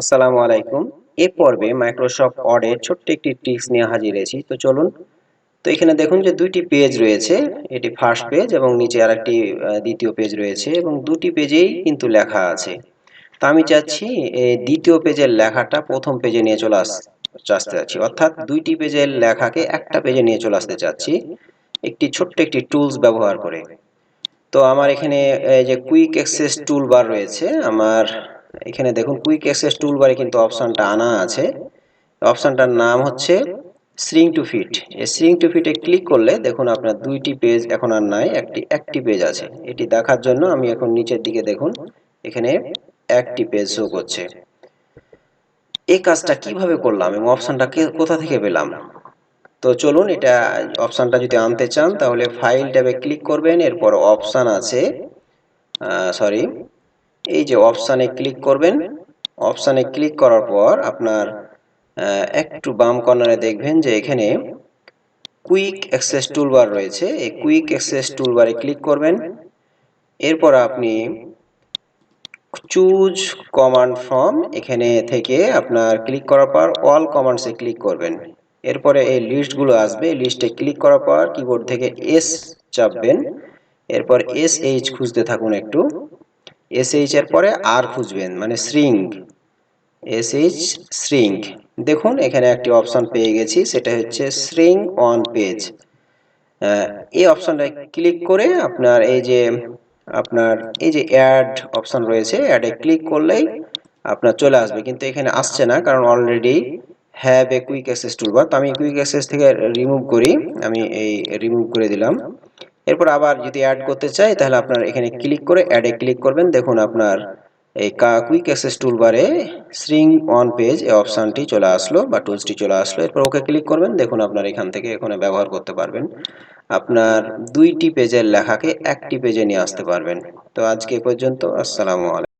আসসালামু আলাইকুম। এ পর্বে মাইক্রোসফট ওয়ার্ডের ছোট্ট একটি ট্রিক্স নিয়ে হাজির হয়েছি। তো চলুন, তো এখানে দেখুন যে দুইটি পেজ রয়েছে। এটি ফার্স্ট পেজ এবং নিচে আর একটি দ্বিতীয় পেজ রয়েছে এবং দুটি পেজেই কিন্তু লেখা আছে। তো আমি চাচ্ছি এই দ্বিতীয় পেজের লেখাটা প্রথম পেজে নিয়ে চলে আস আসতে চাচ্ছি অর্থাৎ দুইটি পেজের লেখাকে একটা পেজে নিয়ে চলে আসতে চাচ্ছি। একটি ছোট্ট একটি টুলস ব্যবহার করে। তো আমার এখানে যে কুইক অ্যাক্সেস টুল বার রয়েছে, আমার এখানে দেখুন কুইক অ্যাক্সেস টুল বারে কিন্তু অপশানটা আনা আছে। অপশানটার নাম হচ্ছে স্ট্রিং টু ফিট এই স্ট্রিং টু ফিটে ক্লিক করলে দেখুন আপনার দুইটি পেজ এখন আর নাই, একটি একটি পেজ আছে। এটি দেখার জন্য আমি এখন নিচের দিকে দেখুন, এখানে একটি পেজ শো করছে। এই কাজটা কীভাবে করলাম এবং অপশনটা কোথা থেকে পেলাম? তো চলুন এটা অপশানটা যদি আনতে চান, তাহলে ফাইল ট্যাবে ক্লিক করবেন, এরপর অপশান আছে সরি এই যে অপশানে ক্লিক করবেন অপশানে ক্লিক করার পর আপনার একটু বাম কর্নারে দেখবেন যে এখানে কুইক অ্যাক্সেস টুলবার রয়েছে। এই কুইক অ্যাক্সেস টুলবারে ক্লিক করবেন। এরপর আপনি চুজ কমান্ড ফর্ম এখানে থেকে আপনার ক্লিক করার পর অল কমান্ডসে ক্লিক করবেন। এরপরে এই লিস্টগুলো আসবে। লিস্টে ক্লিক করার পর কিবোর্ড থেকে এস চাপবেন। এরপর এস এইচ খুঁজতে থাকুন একটু। এস এইচ এর পরে আর খুঁজবেন মানে স্রিং এস এইচ স্রিং দেখুন, এখানে একটি অপশন পেয়ে গেছি, সেটা হচ্ছে স্রিং অন পেজ এই অপশনটা ক্লিক করে আপনার এই যে, আপনার এই যে অ্যাড অপশন রয়েছে অ্যাডে ক্লিক করলেই আপনার চলে আসবে। কিন্তু এখানে আসছে না, কারণ already have a quick access toolbar তো আমি কুইক অ্যাক্সেস থেকে রিমুভ করি, আমি এই রিমুভ করে দিলাম। এরপর আবার যদি অ্যাড করতে চাই, তাহলে আপনার এখানে ক্লিক করে অ্যাডে ক্লিক করবেন। দেখুন আপনার এই কুইক অ্যাক্সেস টুলবারে স্ট্রিং অন পেজ এই অপশানটি চলে আসলো বা টুলসটি চলে আসলো। এরপর ওকে ক্লিক করবেন। দেখুন আপনার এখান থেকে এখানে ব্যবহার করতে পারবেন। আপনার দুইটি পেজের লেখাকে একটি পেজে নিয়ে আসতে পারবেন। তো আজকে পর্যন্ত, আসসালামু আলাইকুম।